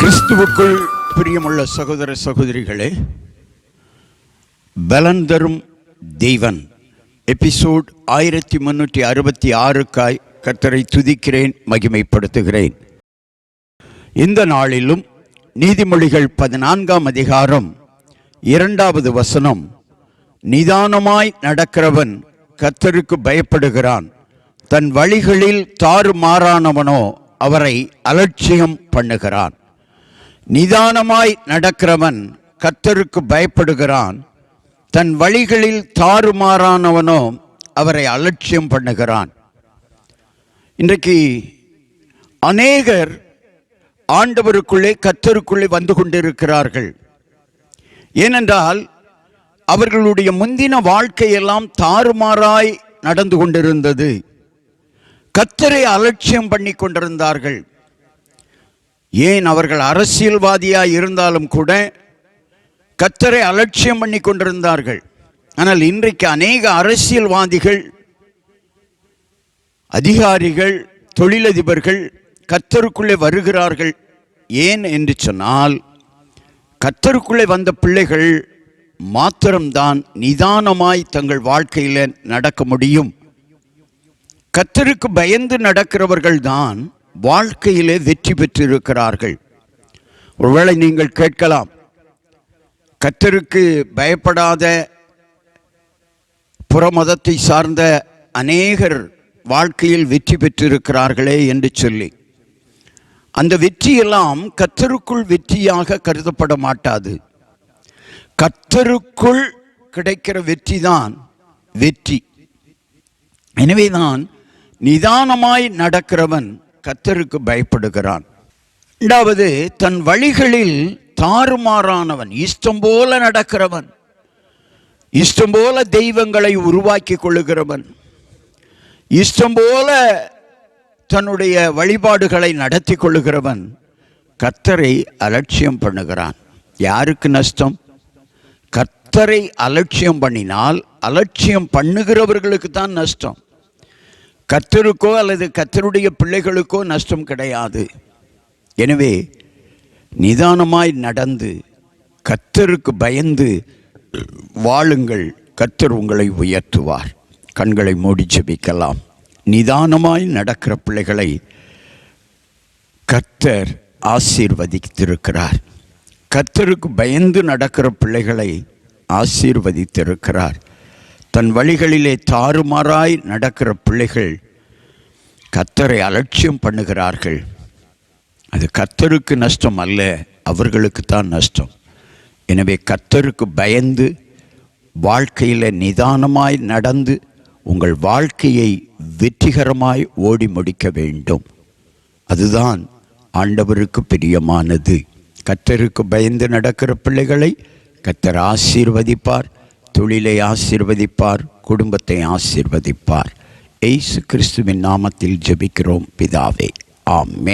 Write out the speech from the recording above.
கிறிஸ்துவுக்குள் பிரியமுள்ள சகோதர சகோதரிகளே பலன் தரும் தெய்வன். எபிசோட் ஆயிரத்தி முன்னூற்றி அறுபத்தி ஆறுக்காய் கர்த்தரை துதிக்கிறேன் மகிமைப்படுத்துகிறேன். இந்த நாளிலும் நீதிமொழிகள் பதினான்காம் அதிகாரம் இரண்டாவது வசனம் நிதானமாய் நடக்கிறவன் கர்த்தருக்கு பயப்படுகிறான். தன் வழிகளில் தாறுமாறானவனோ அவரை அலட்சியம் பண்ணுகிறான். நிதானமாய் நடக்கிறவன் கர்த்தருக்கு பயப்படுகிறான். தன் வழிகளில் தாறுமாறானவனோ அவரை அலட்சியம் பண்ணுகிறான். இன்றைக்கு அநேகர் ஆண்டவருக்குள்ளே கத்தருக்குள்ளே வந்து கொண்டிருக்கிறார்கள். ஏனென்றால் அவர்களுடைய முந்தின வாழ்க்கையெல்லாம் தாறுமாறாய் நடந்து கொண்டிருந்தது. கத்தரை அலட்சியம் பண்ணி கொண்டிருந்தார்கள். ஏன் அவர்கள் அரசியல்வாதியாக இருந்தாலும் கூட கத்தரை அலட்சியம் பண்ணி கொண்டிருந்தார்கள். ஆனால் இன்றைக்கு அநேக அரசியல்வாதிகள் அதிகாரிகள் தொழிலதிபர்கள் கத்தருக்குள்ளே வருகிறார்கள். ஏன் என்று சொன்னால் கத்தருக்குள்ளே வந்த பிள்ளைகள் மாத்திரம்தான் நிதானமாய் தங்கள் வாழ்க்கையில் நடக்க முடியும். கத்தருக்கு பயந்து நடக்கிறவர்கள் தான் வாழ்க்கையிலே வெற்றி பெற்றிருக்கிறார்கள். ஒருவேளை நீங்கள் கேட்கலாம் கத்தருக்கு பயப்படாத புறமதத்தை சார்ந்த அநேகர் வாழ்க்கையில் வெற்றி பெற்றிருக்கிறார்களே என்று சொல்லி. அந்த வெற்றியெல்லாம் கத்தருக்குள் வெற்றியாக கருதப்பட மாட்டாது. கத்தருக்குள் கிடைக்கிற வெற்றி தான் வெற்றி. எனவேதான் நிதானமாய் நடக்கிறவன் கத்தருக்கு பயப்படுகிறான். இரண்டாவது தன் வழிகளில் தாறுமாறானவன் இஷ்டம் போல நடக்கிறவன் இஷ்டம் போல தெய்வங்களை உருவாக்கி கொள்ளுகிறவன் இஷ்டம் போல தன்னுடைய வழிபாடுகளை நடத்தி கொள்ளுகிறவன் கத்தரை அலட்சியம் பண்ணுகிறான். யாருக்கு நஷ்டம்? கத்தரை அலட்சியம் பண்ணினால் அலட்சியம் பண்ணுகிறவர்களுக்கு தான் நஷ்டம். கத்தருக்கோ அல்லது கத்தருடைய பிள்ளைகளுக்கோ நஷ்டம் கிடையாது. எனவே நிதானமாய் நடந்து கத்தருக்கு பயந்து வாழுங்கள். கத்தர் உங்களை உயர்த்துவார். கண்களை மூடி ஜெபிக்கலாம். நிதானமாய் நடக்கிற பிள்ளைகளை கத்தர் ஆசீர்வதித்திருக்கிறார். கத்தருக்கு பயந்து நடக்கிற பிள்ளைகளை ஆசீர்வதித்திருக்கிறார். தன் வழிகளிலே தாறுமாறாய் நடக்கிற பிள்ளைகள் கத்தரை அலட்சியம் பண்ணுகிறார்கள். அது கத்தருக்கு நஷ்டம் அல்ல அவர்களுக்கு தான் நஷ்டம். எனவே கத்தருக்கு பயந்து வாழ்க்கையில் நிதானமாய் நடந்து உங்கள் வாழ்க்கையை வெற்றிகரமாய் ஓடி முடிக்க வேண்டும். அதுதான் ஆண்டவருக்கு பிரியமானது. கத்தருக்கு பயந்து நடக்கிற பிள்ளைகளை கத்தர் ஆசீர்வதிப்பார். தொழிலை ஆசீர்வதிப்பார் குடும்பத்தை ஆசிர்வதிப்பார். ஏசு கிறிஸ்துவின் நாமத்தில் ஜெபிக்கிறோம் பிதாவே. ஆமே